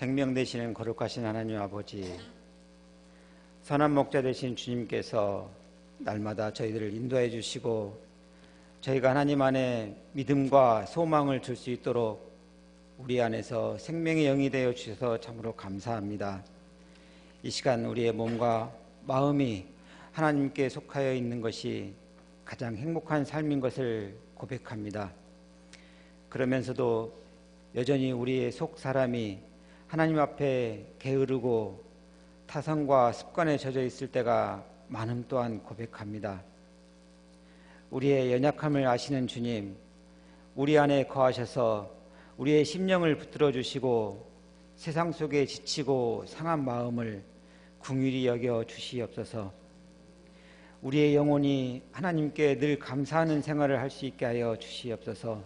생명 되시는 거룩하신 하나님 아버지, 선한 목자 되신 주님께서 날마다 저희들을 인도해 주시고 저희가 하나님 안에 믿음과 소망을 줄 수 있도록 우리 안에서 생명의 영이 되어 주셔서 참으로 감사합니다. 이 시간 우리의 몸과 마음이 하나님께 속하여 있는 것이 가장 행복한 삶인 것을 고백합니다. 그러면서도 여전히 우리의 속 사람이 하나님 앞에 게으르고 타성과 습관에 젖어 있을 때가 많음 또한 고백합니다. 우리의 연약함을 아시는 주님, 우리 안에 거하셔서 우리의 심령을 붙들어 주시고 세상 속에 지치고 상한 마음을 궁휼히 여겨 주시옵소서. 우리의 영혼이 하나님께 늘 감사하는 생활을 할 수 있게 하여 주시옵소서.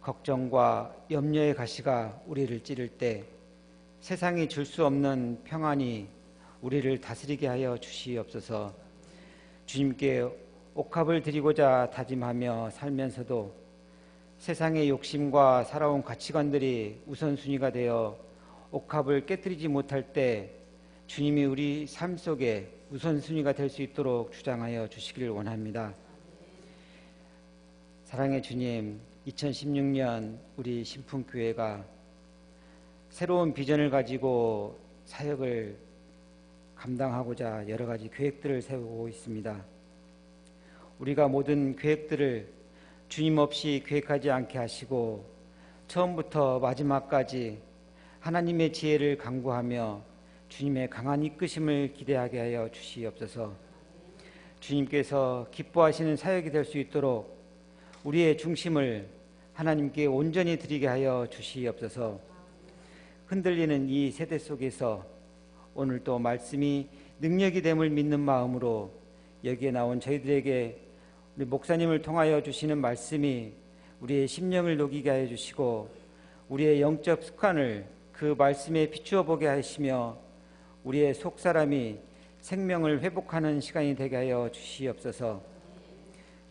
걱정과 염려의 가시가 우리를 찌를 때 세상이 줄 수 없는 평안이 우리를 다스리게 하여 주시옵소서. 주님께 옥합을 드리고자 다짐하며 살면서도 세상의 욕심과 살아온 가치관들이 우선순위가 되어 옥합을 깨뜨리지 못할 때 주님이 우리 삶 속에 우선순위가 될 수 있도록 주장하여 주시기를 원합니다. 사랑의 주님, 2016년 우리 신풍교회가 새로운 비전을 가지고 사역을 감당하고자 여러 가지 계획들을 세우고 있습니다. 우리가 모든 계획들을 주님 없이 계획하지 않게 하시고 처음부터 마지막까지 하나님의 지혜를 강구하며 주님의 강한 이끄심을 기대하게 하여 주시옵소서. 주님께서 기뻐하시는 사역이 될 수 있도록 우리의 중심을 하나님께 온전히 드리게 하여 주시옵소서. 흔들리는 이 세대 속에서 오늘 또 말씀이 능력이 됨을 믿는 마음으로 여기에 나온 저희들에게 우리 목사님을 통하여 주시는 말씀이 우리의 심령을 녹이게 하여 주시고 우리의 영적 습관을 그 말씀에 비추어 보게 하시며 우리의 속 사람이 생명을 회복하는 시간이 되게 하여 주시옵소서.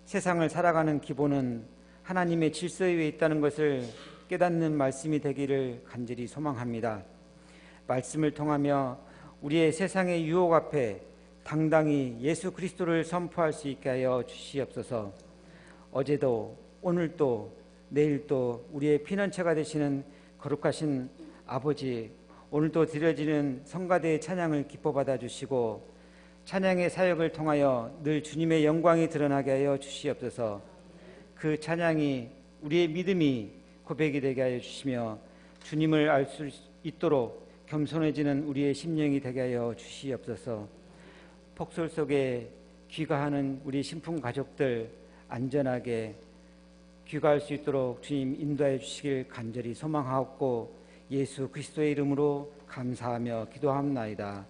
세상을 살아가는 기본은 하나님의 질서 위에 있다는 것을 깨닫는 말씀이 되기를 간절히 소망합니다. 말씀을 통하며 우리의 세상의 유혹 앞에 당당히 예수 그리스도를 선포할 수 있게 하여 주시옵소서. 어제도 오늘도 내일도 우리의 피난처가 되시는 거룩하신 아버지 오늘도 드려지는 성가대의 찬양을 기뻐 받아 주시고 찬양의 사역을 통하여 늘 주님의 영광이 드러나게 하여 주시옵소서. 그 찬양이 우리의 믿음이 고백이 되게 하여 주시며 주님을 알 수 있도록 겸손해지는 우리의 심령이 되게 하여 주시옵소서. 폭설 속에 귀가하는 우리 신풍 가족들 안전하게 귀가할 수 있도록 주님 인도해 주시길 간절히 소망하옵고 예수 그리스도의 이름으로 감사하며 기도합나이다.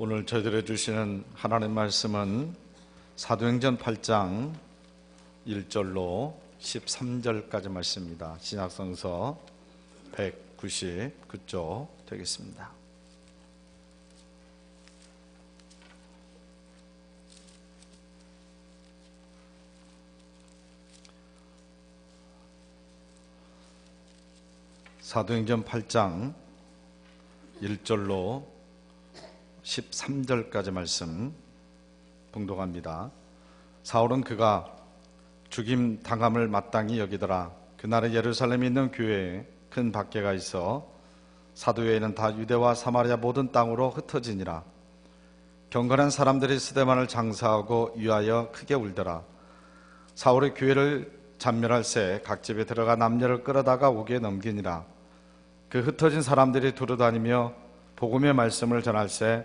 오늘 저희들에 주시는 하나님 말씀은 사도행전 8장 1절로 13절까지 말씀입니다. 신약성서 199쪽 되겠습니다. 사도행전 8장 1절로 13절까지 말씀 봉독합니다. 사울은 그가 죽임 당함을 마땅히 여기더라. 그날에 예루살렘에 있는 교회에 큰 박해가 있어 사도회에는 다 유대와 사마리아 모든 땅으로 흩어지니라. 경건한 사람들이 스데만을 장사하고 위하여 크게 울더라. 사울의 교회를 잔멸할 새 각 집에 들어가 남녀를 끌어다가 옥에 넘기니라. 그 흩어진 사람들이 두루 다니며 복음의 말씀을 전할 새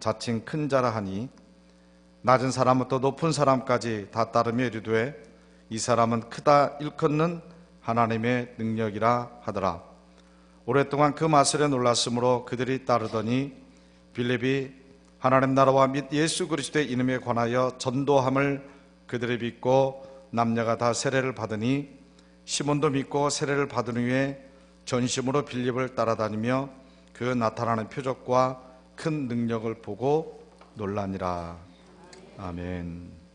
자칭 큰 자라 하니 낮은 사람부터 높은 사람까지 다 따르며 이르되 이 사람은 크다 일컫는 하나님의 능력이라 하더라. 오랫동안 그 마술에 놀랐으므로 그들이 따르더니 빌립이 하나님 나라와 및 예수 그리스도의 이름에 관하여 전도함을 그들이 믿고 남녀가 다 세례를 받으니 시몬도 믿고 세례를 받은 후에 전심으로 빌립을 따라다니며 그 나타나는 표적과 큰 능력을 보고 놀라니라. 아멘.